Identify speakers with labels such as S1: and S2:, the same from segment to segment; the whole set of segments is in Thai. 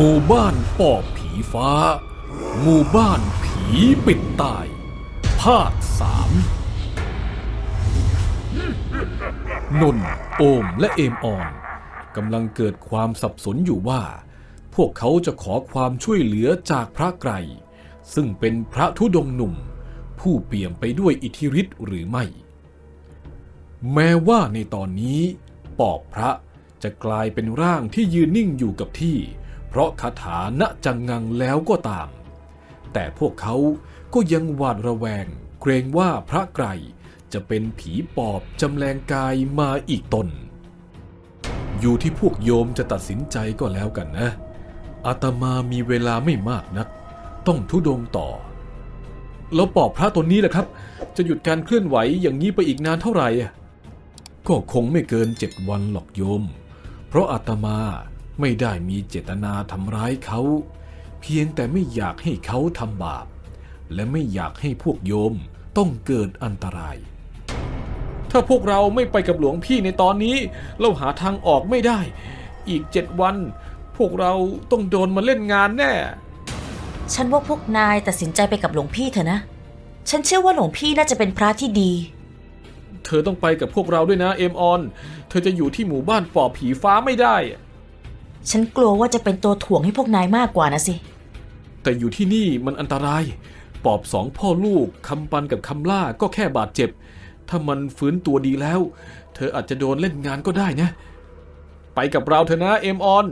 S1: หมู่บ้านปอบผีฟ้า หมู่บ้านผีปิดตาย ภาคสามนนท์โอมและเอมออนกำลังเกิดความสับสนอยู่ว่า พวกเขาจะขอความช่วยเหลือจากพระไกร ซึ่งเป็นพระธุดงค์หนุ่ม ผู้เปี่ยมไปด้วยอิทธิฤทธิ์หรือไม่ แม้ว่าในตอนนี้ ปอบพระจะกลายเป็นร่างที่ยืนนิ่งอยู่กับที่ เพราะคาถาณจังงังแล้วก็ตาม แต่พวกเขาก็ยังหวาดระแวง เกรงว่าพระไกรจะเป็นผีปอบจำแรงกายมาอีกตน อยู่ที่พวกโยมจะตัดสินใจก็แล้วกันนะ อาตมามีเวลาไม่มากนัก ต้องทุดงต่อ แล้วปอบพระตนนี้แหละครับ จะหยุดการเคลื่อนไหวอย่างนี้ไปอีกนานเท่าไหร่ก็คงไม่เกินเจ็ดวันหรอกโยม เพราะอาตมา ไม่ได้มีเจตนาทำร้ายเขา เพียงแต่ไม่อยากให้เขาทำบาป และไม่อยากให้พวกโยมต้องเกิดอันตราย ถ้าพวกเราไม่ไปกับหลวงพี่ในตอนนี้ เราหาทางออกไม่ได้ อีกเจ็ดวัน พวกเราต้องโดนมาเล่นงานแน่
S2: ฉันว่าพวกนายตัดสินใจไปกับหลวงพี่เถอะนะ ฉันเชื่อว่าหลวงพี่น่าจะเป็นพระที่ดี
S1: เธอต้องไปกับพวกเราด้วยนะเอมออน เธอจะอยู่ที่หมู่บ้านปอบผีฟ้าไม่ได้
S2: ฉันกลัวว่าจะเป็นตัวถ่วงให้พวกนายมากกว่านะสิ
S1: แต่อยู่ที่นี่มันอันตราย ปอบสองพ่อลูกคำปันกับคำล่าก็แค่บาดเจ็บ ถ้ามันฟื้นตัวดีแล้ว เธออาจจะโดนเล่นงานก็ได้นะ ไปกับเราเถอะนะเอมออน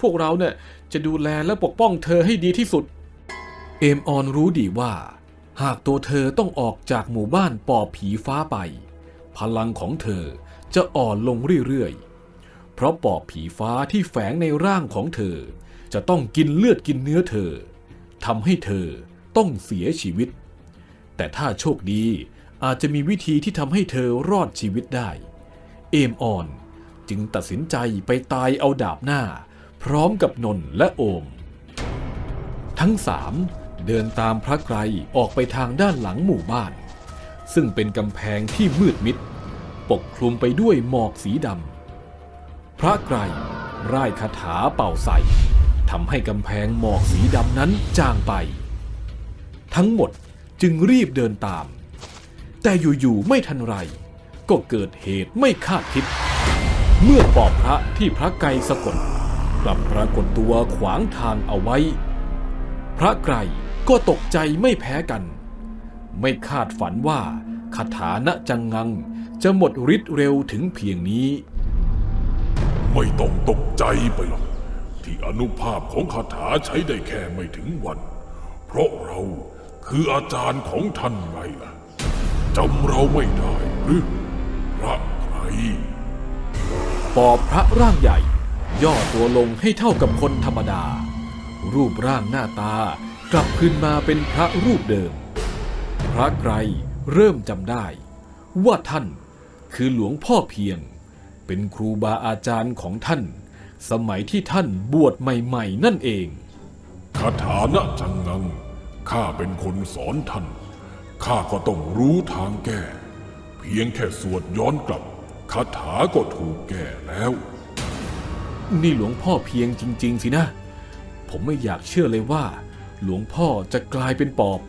S1: พวกเราเนี่ยจะดูแลและปกป้องเธอให้ดีที่สุด เอมออนรู้ดีว่า หากตัวเธอต้องออกจากหมู่บ้านปอบผีฟ้าไป พลังของเธอจะอ่อนลงเรื่อยๆ ราะปอบผีฟ้าที่แฝงในร่างของเธอ จะต้องกินเลือดกินเนื้อเธอทำให้เธอต้องเสียชีวิต แต่ถ้าโชคดีอาจจะมีวิธีที่ทำให้เธอรอดชีวิตได้ เอมออนจึงตัดสินใจไปตายเอาดาบหน้า พร้อมกับนนท์และโอม ทั้งสามเดินตามพระไกรออกไปทางด้านหลังหมู่บ้าน ซึ่งเป็นกำแพงที่มืดมิด ปกคลุมไปด้วยหมอกสีดำ พระไกรร่ายคาถาเป่าใส่ทำให้กำแพงหมอกสีดำนั้นจางไป ทั้งหมดจึงรีบเดินตาม แต่อยู่ๆไม่ทันไร ก็เกิดเหตุไม่คาดคิด เมื่อปอบพระที่พระไกรสะกดกลับปรากฏตัวขวางทางเอาไว้ พระไกรก็ตกใจไม่แพ้กัน ไม่คาดฝันว่าคาถาณจังงังจะหมดฤทธิ์เร็วถึงเพียงนี้
S3: ไม่ต้องตกใจไปหรอก ที่อนุภาพของคาถาใช้ได้แค่ไม่ถึงวัน เพราะเราคืออาจารย์ของท่านไงล่ะจำเราไม่ได้หรือพระใคร
S1: ปอบพระร่างใหญ่ ย่อตัวลงให้เท่ากับคนธรรมดา รูปร่างหน้าตากลับคืนมาเป็นพระรูปเดิม พระไกรเริ่มจำได้ ว่าท่านคือหลวงพ่อเพียง เป็นครูบาอาจารย์ของท่าน สมัยที่ท่านบวชใหม่ๆ นั่นเอง
S3: คาถานะจังงังข้าเป็นคนสอนท่าน ข้าก็ต้องรู้ทางแก้ เพียงแค่สวดย้อนกลับคาถาก็ถูกแก้แล้ว
S1: นี่หลวงพ่อเพียงจริง ๆ สินะ ผมไม่อยากเชื่อเลยว่า หลวงพ่อจะกลายเป็นปอบ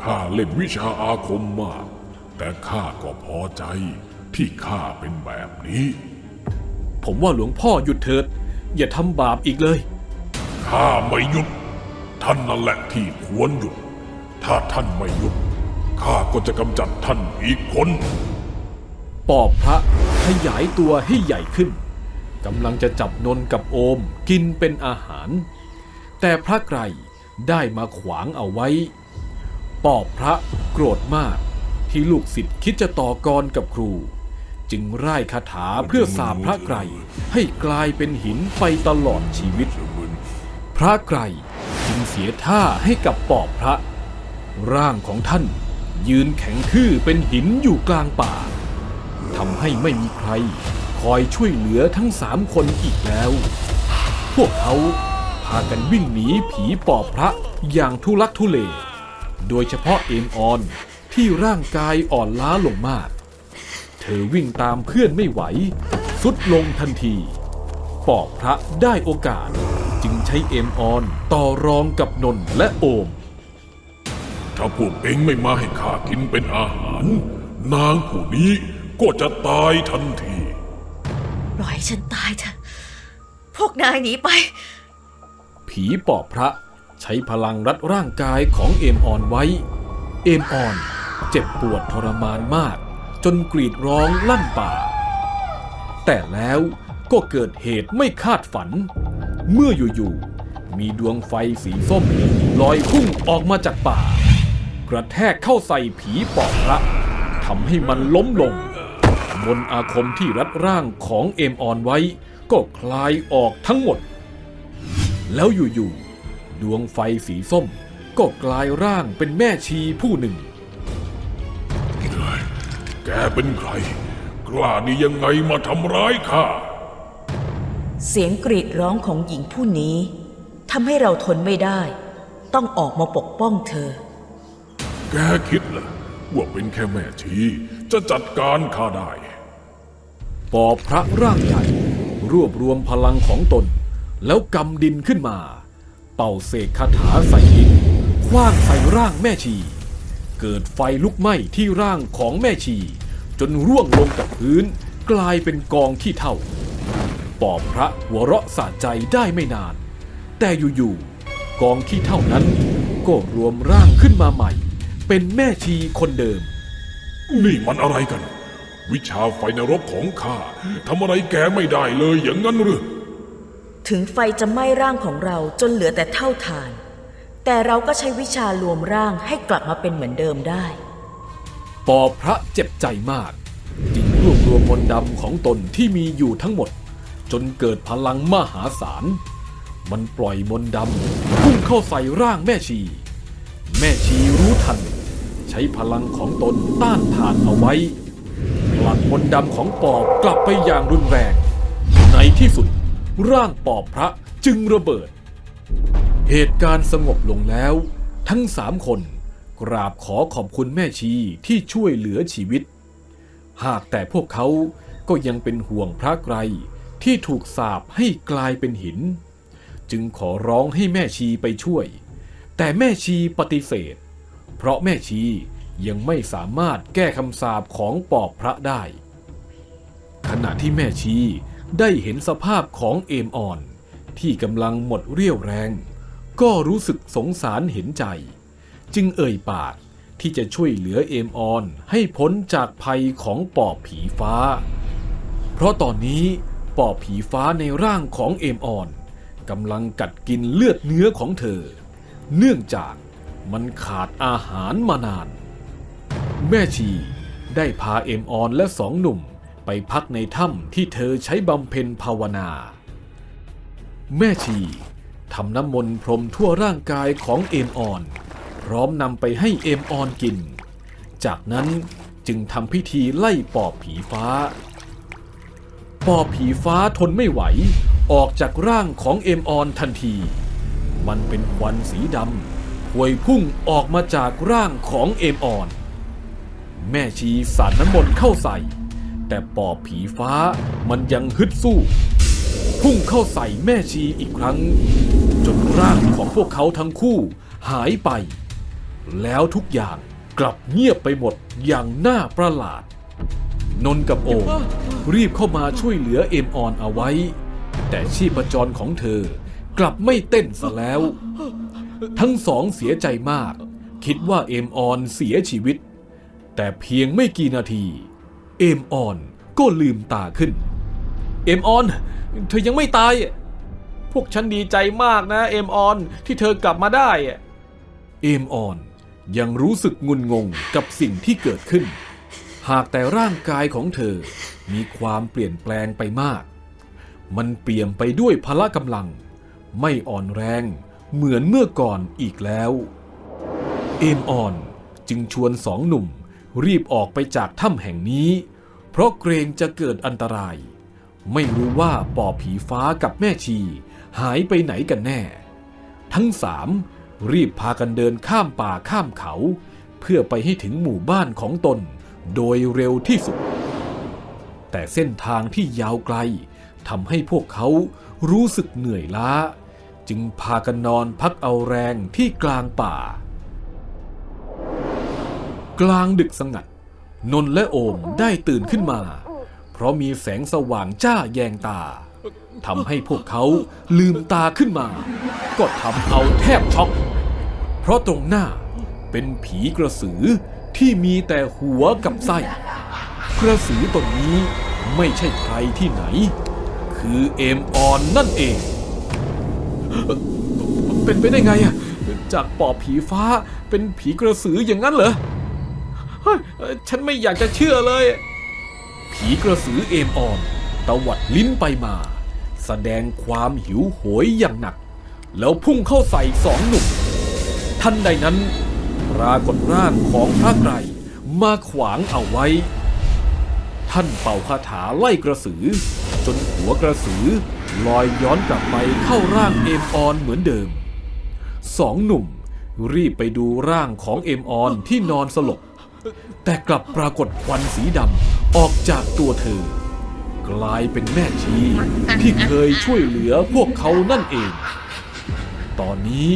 S3: ข้าเล่นวิชาอาคมมาก แต่ข้าก็พอใจ ที่ข้าเป็นแบบนี้
S1: ผมว่าหลวงพ่อหยุดเถิด อย่าทำบาปอีกเลย
S3: ข้าไม่หยุด ท่านนั่นแหละที่ควรหยุด ถ้าท่านไม่หยุด ข้าก็จะกำจัดท่านอีกคน
S1: ปอบพระขยายตัวให้ใหญ่ขึ้นกำลังจะจับนนกับโอมกินเป็นอาหาร แต่พระไกรได้มาขวางเอาไว้ ปอบพระโกรธมากที่ลูกศิษย์คิดจะต่อกรกับครู จึงร่ายคาถาเพื่อสาปพระไกรให้กลายเป็นหินไปตลอดชีวิต พระไกรจึงเสียท่าให้กับปอบพระ ร่างของท่านยืนแข็งทื่อเป็นหินอยู่กลางป่าทำให้ไม่มีใครคอยช่วยเหลือทั้งสามคนอีกแล้ว พวกเขาพากันวิ่งหนีผีปอบพระอย่างทุลักทุเล โดยเฉพาะเอมออนที่ร่างกายอ่อนล้าลงมาก อวิ่งตามเพื่อนไม่ไหว สุดลงทันที ปอบพระได้โอกาส จึงใช้เอมออนต่อรองกับนนท์และโอม
S3: ถ้าพวกเองไม่มาให้ข้ากินเป็นอาหาร นางผู้นี้ก็จะตายทันที
S2: ปล่อยให้ฉันตายเถอะ พวกนายหนีไป
S1: ผีปอบพระใช้พลังรัดร่างกายของเอมออนไว้ เอมออนเจ็บปวดทรมานมาก จนกรีดร้องลั่นป่า แต่แล้วก็เกิดเหตุไม่คาดฝัน เมื่ออยู่ๆมีดวงไฟสีส้มลอยพุ่งออกมาจากป่า กระแทกเข้าใส่ผีปอบพระทำให้มันล้มลง มนอาคมที่รัดร่างของเอมออนไว้ ก็คลายออกทั้งหมด แล้วอยู่ๆดวงไฟสีส้มก็กลายร่างเป็นแม่ชีผู้หนึ่ง
S3: เป็นใคร กล้าดียังไงมาทำร้ายข้า
S2: เสียงกรีดร้องของหญิงผู้นี้ทำให้เราทนไม่ได้ ต้องออกมาปกป้องเธอ
S3: แกคิดเหรอว่าเป็นแค่แม่ชีจะจัดการข้าได้
S1: ปอบพระร่างใหญ่ รวบรวมพลังของตน แล้วกำดินขึ้นมา เป่าเสกคาถาใส่ดินคว้างใส่ร่างแม่ชี เกิดไฟลุกไหม้ที่ร่างของแม่ชี จนร่วงลงกับพื้น กลายเป็นกองขี้เถ้าปอบพระหัวเราะสะใจได้ไม่นาน แต่อยู่ๆกองขี้เท่านั้น ก็รวมร่างขึ้นมาใหม่ เป็นแม่ชีคนเดิม
S3: นี่มันอะไรกัน วิชาไฟนรกของข้าทำอะไรแกไม่ได้เลยอย่างนั้นหรือ
S2: ถึงไฟจะไหม้ร่างของเราจนเหลือแต่เท่าฐาน แต่เราก็ใช้วิชารวมร่างให้กลับมาเป็นเหมือนเดิมได้
S1: ปอบพระเจ็บใจมาก จึงรวบรวมมนต์ดำของตนที่มีอยู่ทั้งหมด จนเกิดพลังมหาศาล มันปล่อยมนต์ดำพุ่งเข้าใส่ร่างแม่ชี แม่ชีรู้ทัน ใช้พลังของตนต้านทานเอาไว้ผลักมนต์ดำของปอบกลับไปอย่างรุนแรง ในที่สุดร่างปอบพระจึงระเบิด เหตุการณ์สงบลงแล้ว ทั้งสามคน กราบขอขอบคุณแม่ชีที่ช่วยเหลือชีวิต หากแต่พวกเขาก็ยังเป็นห่วงพระไกรที่ถูกสาปให้กลายเป็นหิน จึงขอร้องให้แม่ชีไปช่วย แต่แม่ชีปฏิเสธ เพราะแม่ชียังไม่สามารถแก้คำสาปของปอบพระได้ ขณะที่แม่ชีได้เห็นสภาพของเอมอ่อน ที่กำลังหมดเรี่ยวแรง ก็รู้สึกสงสารเห็นใจ จึงเอ่ยปากที่จะช่วยเหลือเอมออนให้พ้นจากภัยของปอบผีฟ้า เพราะตอนนี้ปอบผีฟ้าในร่างของเอมออนกำลังกัดกินเลือดเนื้อของเธอ เนื่องจากมันขาดอาหารมานาน แม่ชีได้พาเอมออนและสองหนุ่มไปพักในถ้ำที่เธอใช้บำเพ็ญภาวนา แม่ชีทำน้ำมนต์พรมทั่วร่างกายของเอมออน ร้อมนำไปให้เอมออนกิน จากนั้นจึงทำพิธีไล่ปอบผีฟ้า ปอบผีฟ้าทนไม่ไหว ออกจากร่างของเอมออนทันที มันเป็นควันสีดำพวยพุ่งออกมาจากร่างของเอมออน แม่ชีสาดน้ำมนต์เข้าใส่ แต่ปอบผีฟ้ามันยังฮึดสู้ พุ่งเข้าใส่แม่ชีอีกครั้ง จนร่างของพวกเขาทั้งคู่หายไป แล้วทุกอย่างกลับเงียบไปหมดอย่างน่าประหลาด นนท์กับโอมรีบเข้ามาช่วยเหลือเอมออนเอาไว้ แต่ชีพจรของเธอกลับไม่เต้นซะแล้ว ทั้งสองเสียใจมาก คิดว่าเอมออนเสียชีวิต แต่เพียงไม่กี่นาที เอมออนก็ลืมตาขึ้น เอมออน เธอยังไม่ตาย พวกฉันดีใจมากนะ เอมออนที่เธอกลับมาได้ เอมออน ยังรู้สึกงุนงงกับสิ่งที่เกิดขึ้น หากแต่ร่างกายของเธอมีความเปลี่ยนแปลงไปมาก มันเปลี่ยนไปด้วยพละกำลัง ไม่อ่อนแรงเหมือนเมื่อก่อนอีกแล้ว เอมออนจึงชวนสองหนุ่มรีบออกไปจากถ้ำแห่งนี้ เพราะเกรงจะเกิดอันตราย ไม่รู้ว่าปอบผีฟ้ากับแม่ชีหายไปไหนกันแน่ ทั้งสาม รีบพากันเดินข้ามป่าข้ามเขา เพื่อไปให้ถึงหมู่บ้านของตน โดยเร็วที่สุด แต่เส้นทางที่ยาวไกลทำให้พวกเขารู้สึกเหนื่อยล้า จึงพากันนอนพักเอาแรงที่กลางป่า กลางดึกสงัด นนและโอมได้ตื่นขึ้นมา เพราะมีแสงสว่างจ้าแยงตาทำให้พวกเขาลืมตาขึ้นมา ก็ทำเอาแทบช็อก เพราะตรงหน้าเป็นผีกระสือที่มีแต่หัวกับไส้ กระสือตนนี้ไม่ใช่ใครที่ไหน คือเอมออนนั่นเอง เป็นไปได้ไงอะจากปอบผีฟ้าเป็นผีกระสืออย่างนั้นเหรอฉันไม่อยากจะเชื่อเลย ผีกระสือเอมออนตวัดลิ้นไปมา แสดงความหิวโหยอย่างหนัก แล้วพุ่งเข้าใส่สองหนุ่ม ทันใดนั้น ปรากฏร่างของพระไกรมาขวางเอาไว้ ท่านเป่าคาถาไล่กระสือ จนหัวกระสือลอยย้อนกลับไปเข้าร่างเอมออนเหมือนเดิม สองหนุ่มรีบไปดูร่างของเอมออนที่นอนสลบ แต่กลับปรากฏควันสีดำออกจากตัวเธอ กลายเป็นแม่ชีที่เคยช่วยเหลือพวกเขานั่นเอง ตอนนี้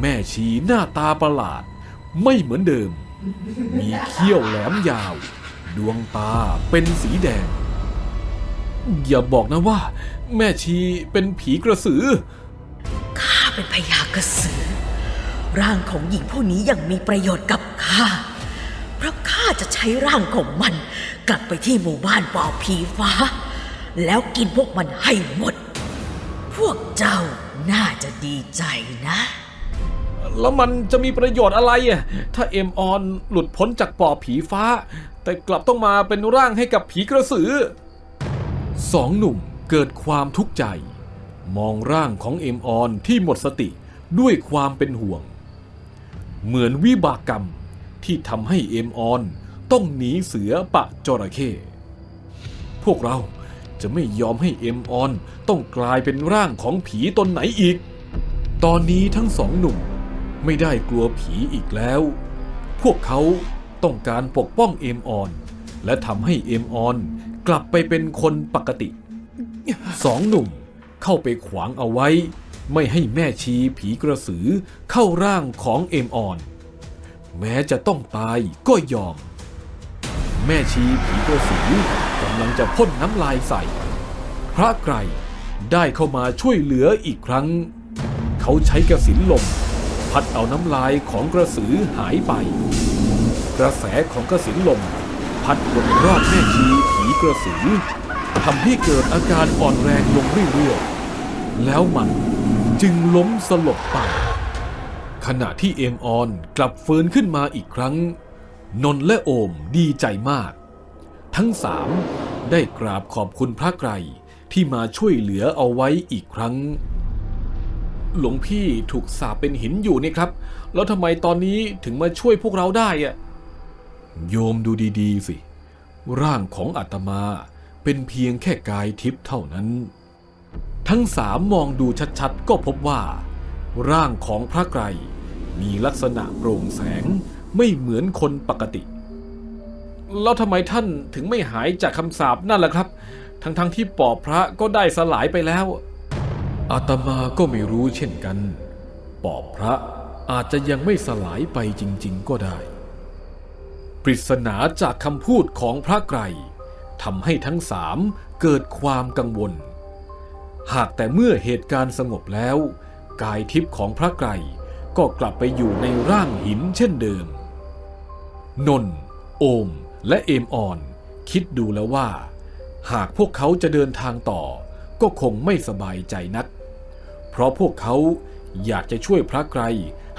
S1: แม่ชีหน้าตาประหลาด ไม่เหมือนเดิม มีเขี้ยวแหลมยาว ดวงตาเป็นสีแดง อย่าบอกนะว่า แม่ชีเป็นผีกระสือ
S2: ข้าเป็นพญากระสือ ร่างของหญิงผู้นี้ยังมีประโยชน์กับข้า เพราะข้าจะใช้ร่างของมันกลับไปที่หมู่บ้านปอผีฟ้า แล้วกินพวกมันให้หมด พวกเจ้าน่าจะดีใจนะ
S1: แล้วมันจะมีประโยชน์อะไรอะถ้าเอ็มออนหลุดพ้นจากปอบผีฟ้า แต่กลับต้องมาเป็นร่างให้กับผีกระสือสองหนุ่มเกิดความทุกข์ใจ มองร่างของเอ็มออนที่หมดสติด้วยความเป็นห่วง เหมือนวิบากกรรมที่ทำให้เอ็มออนต้องหนีเสือปะจระเข้พวกเราจะไม่ยอมให้เอ็มออนต้องกลายเป็นร่างของผีตนไหนอีก ตอนนี้ทั้งสองหนุ่ม ไม่ได้กลัวผีอีกแล้ว พวกเขาต้องการปกป้องเอมออน และทำให้เอมออนกลับไปเป็นคนปกติสองหนุ่มเข้าไปขวางเอาไว้ ไม่ให้แม่ชีผีกระสือเข้าร่างของเอมออน แม้จะต้องตายก็ยอม แม่ชีผีกระสือกำลังจะพ่นน้ำลายใส่ พระไกรได้เข้ามาช่วยเหลืออีกครั้ง เขาใช้กระสินลม พัดเอาน้ำลายของกระสือหายไป กระแสของกระสินลม พัดวนรอบแม่ชีผีกระสือทำให้เกิดอาการอ่อนแรงลงเรื่อยๆแล้วมันจึงล้มสลบไป ขณะที่เอมออนกลับฟื้นขึ้นมาอีกครั้ง นนท์และโอมดีใจมาก ทั้งสามได้กราบขอบคุณพระไกรที่มาช่วยเหลือเอาไว้อีกครั้ง หลวงพี่ถูกสาปเป็นหินอยู่นี่ครับ แล้วทำไมตอนนี้ถึงมาช่วยพวกเราได้อะโยมดูดีๆสิ ร่างของอาตมาเป็นเพียงแค่กายทิพย์เท่านั้น ทั้งสามมองดูชัดๆ ก็พบว่า ร่างของพระไกรมีลักษณะโปร่งแสงไม่เหมือนคนปกติ แล้วทำไมท่านถึงไม่หายจากคำสาปนั่นล่ะครับ ทั้งๆที่ปอบพระก็ได้สลายไปแล้ว อาตมาก็ไม่รู้เช่นกันปอบพระอาจจะยังไม่สลายไปจริง ๆ ก็ได้ ปริศนาจากคำพูดของพระไกรทำให้ทั้งสามเกิดความกังวล หากแต่เมื่อเหตุการณ์สงบแล้ว กายทิพย์ของพระไกรก็กลับไปอยู่ในร่างหินเช่นเดิม นนท์โอม และเอมออน คิดดูแล้วว่า หากพวกเขาจะเดินทางต่อ ก็คงไม่สบายใจนัก เพราะพวกเขาอยากจะช่วยพระไกร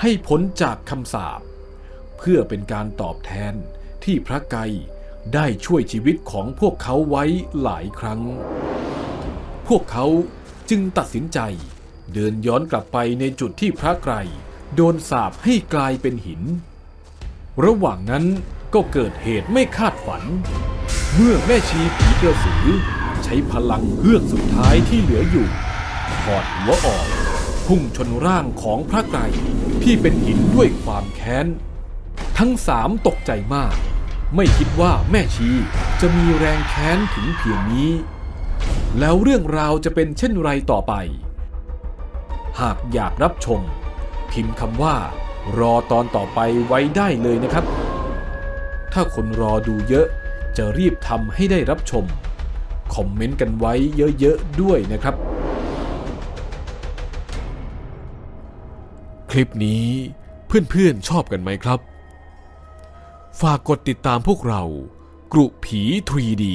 S1: ให้พ้นจากคำสาปเพื่อเป็นการตอบแทนที่พระไกรได้ช่วยชีวิตของพวกเขาไว้หลายครั้ง พวกเขาจึงตัดสินใจ เดินย้อนกลับไปในจุดที่พระไกรโดนสาปให้กลายเป็นหิน ระหว่างนั้นก็เกิดเหตุไม่คาดฝัน เมื่อแม่ชีผีกระสือ ใช้พลังเฮือกสุดท้ายที่เหลืออยู่ถอดหัวออก พุ่งชนร่างของพระไกรที่เป็นหินด้วยความแค้น ทั้งสามตกใจมาก ไม่คิดว่าแม่ชีจะมีแรงแค้นถึงเพียงนี้ แล้วเรื่องราวจะเป็นเช่นไรต่อไป หากอยากรับชม พิมพ์คำว่า รอตอนต่อไปไว้ได้เลยนะครับ ถ้าคนรอดูเยอะจะรีบทำให้ได้รับชม คอมเมนต์กันไว้เยอะๆด้วยนะครับ คลิปนี้เพื่อนๆชอบกันไหมครับ ฝากกดติดตามพวกเรากรุผี 3D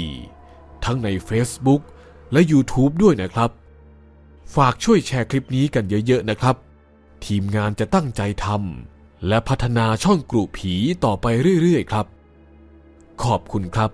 S1: ทั้งใน Facebook และ YouTube ด้วยนะครับ ฝากช่วยแชร์คลิปนี้กันเยอะๆนะครับ ทีมงานจะตั้งใจทำและพัฒนาช่องกรุผีต่อไปเรื่อยๆครับ ขอบคุณครับ